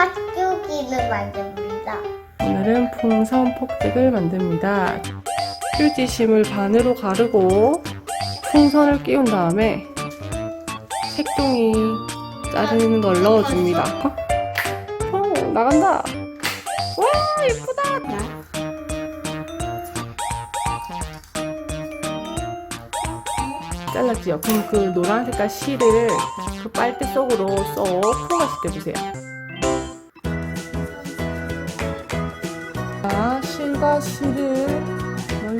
팥죽이를 만듭니다. 오늘은 풍선 폭죽을 만듭니다. 휴지심을 반으로 가르고 풍선을 끼운 다음에 색종이 자르는 걸 넣어줍니다. 어, 나간다. 와 예쁘다. 잘랐지요. 그럼 그 노란 색깔 실을 그 빨대 속으로 쏙 포가시켜주세요. 널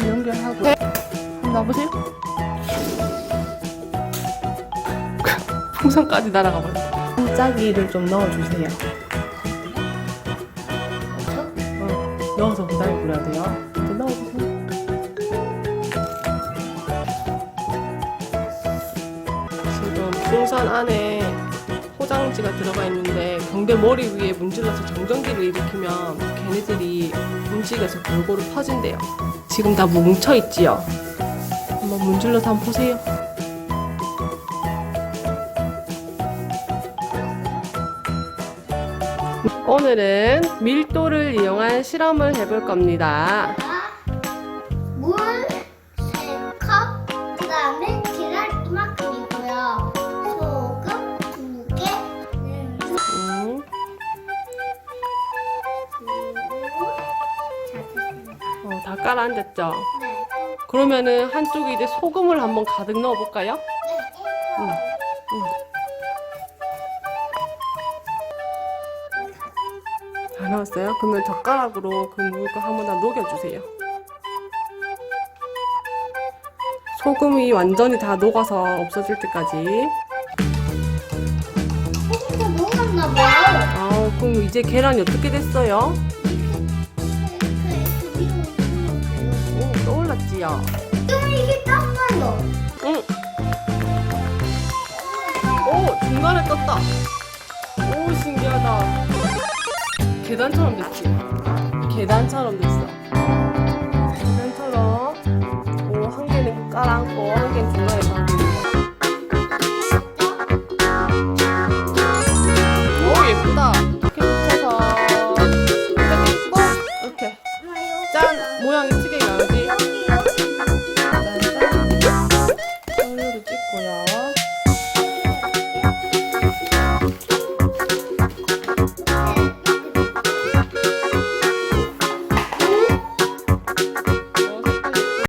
연결하고 한번 놔보세요. 풍선까지 날아가 버렸어. 반짝이를 좀 넣어주세요. 어, 넣어서 그다음에 뿌려야 돼요. 이제 넣어주세요. 지금 풍선 안에 포장지가 들어가 있는데 경대 머리 위에 문질러서 정전기를 일으키면 걔네들이 움직여서 골고루 퍼진대요. 지금 다 뭉쳐 있지요. 한번 문질러서 한번 보세요. 오늘은 밀도를 이용한 실험을 해볼 겁니다. 물 어, 다 깔아앉았죠? 네. 그러면은 한쪽에 이제 소금을 한번 가득 넣어볼까요? 응. 응. 다 넣었어요? 그러면 젓가락으로 그 물을 한번 다 녹여주세요. 소금이 완전히 다 녹아서 없어질 때까지. 소금도 녹았나 봐요. 아, 그럼 이제 계란이 어떻게 됐어요? 떠올랐지요? 이게 떴어요. 응. 오, 중간에 떴다. 오, 신기하다. 계단처럼 됐지? 계단처럼 됐어. 계단처럼. 오, 한 개는 중간에 담기고.